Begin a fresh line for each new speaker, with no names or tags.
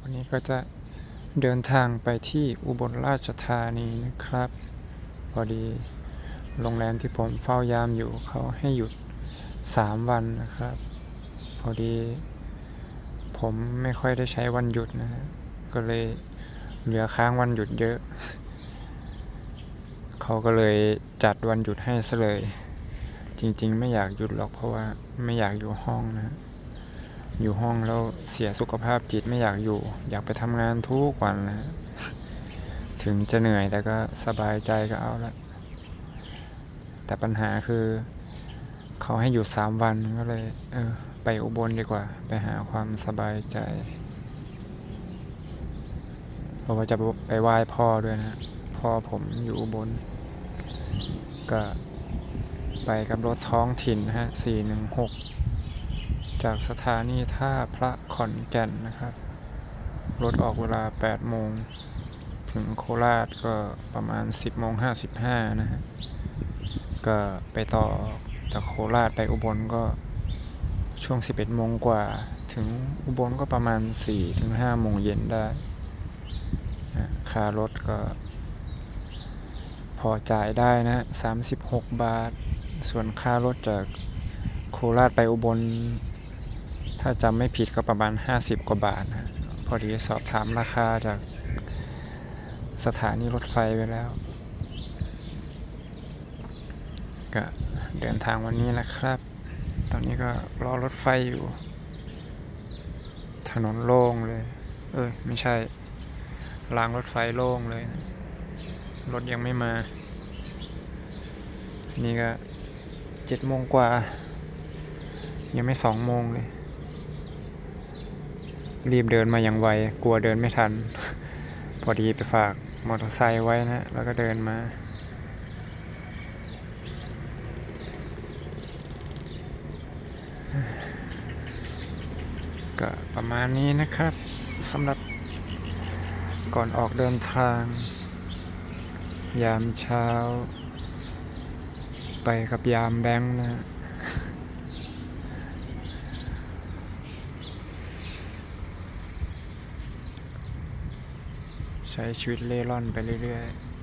วันนี้ก็จะเดินทางไปที่อุบลราชธานีนะครับ พอดีโรงแรมที่ผมเฝ้ายามอยู่เขาให้หยุด 3 วันนะครับ พอดี ผมไม่ค่อยได้ใช้วันหยุดนะก็เลยเหลือค้างวันหยุดเยอะ เขาก็เลยจัดวันหยุดให้ซะเลย จริงๆ ไม่อยากหยุดหรอกเพราะว่าไม่อยากอยู่ห้องนะ อยู่ห้องแล้วเสียสุขภาพจิตไม่อยากอยู่ อยากไปทำงานทุกวันนะถึงจะเหนื่อยแต่ก็สบายใจก็เอาละแต่ปัญหาคือเขาให้อยู่สามวันก็เลย เออ ไปอุบลดีกว่า ไปหาความสบายใจเพราะว่าจะไปไหว้พ่อด้วยนะ พ่อผมอยู่อุบล ก็ไปกับรถท้องถิ่นนะฮะ416 จากสถานีท่าพระขอนแก่นนะครับ รถออกเวลา 8 โมง ถึงโคราชก็ประมาณ 10 โมง 55 นะฮะ ก็ไปต่อจากโคราชไปอุบลก็ช่วง 11 โมงกว่า ถึงอุบลก็ประมาณ 4 ถึง 5 โมงเย็นได้ค่ารถก็ พอจ่ายได้นะ 36 บาท ส่วนค่ารถจากโคราชไปอุบล ถ้าจำไม่ผิดก็ประมาณ 50 กว่าบาท พอดีสอบถามราคาจากสถานีรถไฟไปแล้ว ก็เดินทางวันนี้แหละครับ ตอนนี้ก็รอรถไฟอยู่ ถนนโล่งเลย เออไม่ใช่ รางรถไฟโล่งเลยนะรถยังไม่มา นี่ก็เจ็ดโมงกว่า ยังไม่สองโมงเลย รีบเดินมาอย่างไว กลัวเดินไม่ทัน พอดีไปฝากมอเตอร์ไซค์ไว้นะ แล้วก็เดินมาก็ประมาณนี้นะครับสำหรับก่อนออกเดินทาง ยามเช้า ไปกับยามแบงค์นะฮะ ใช้ชีวิตเล่ร่อนไปเรื่อยๆ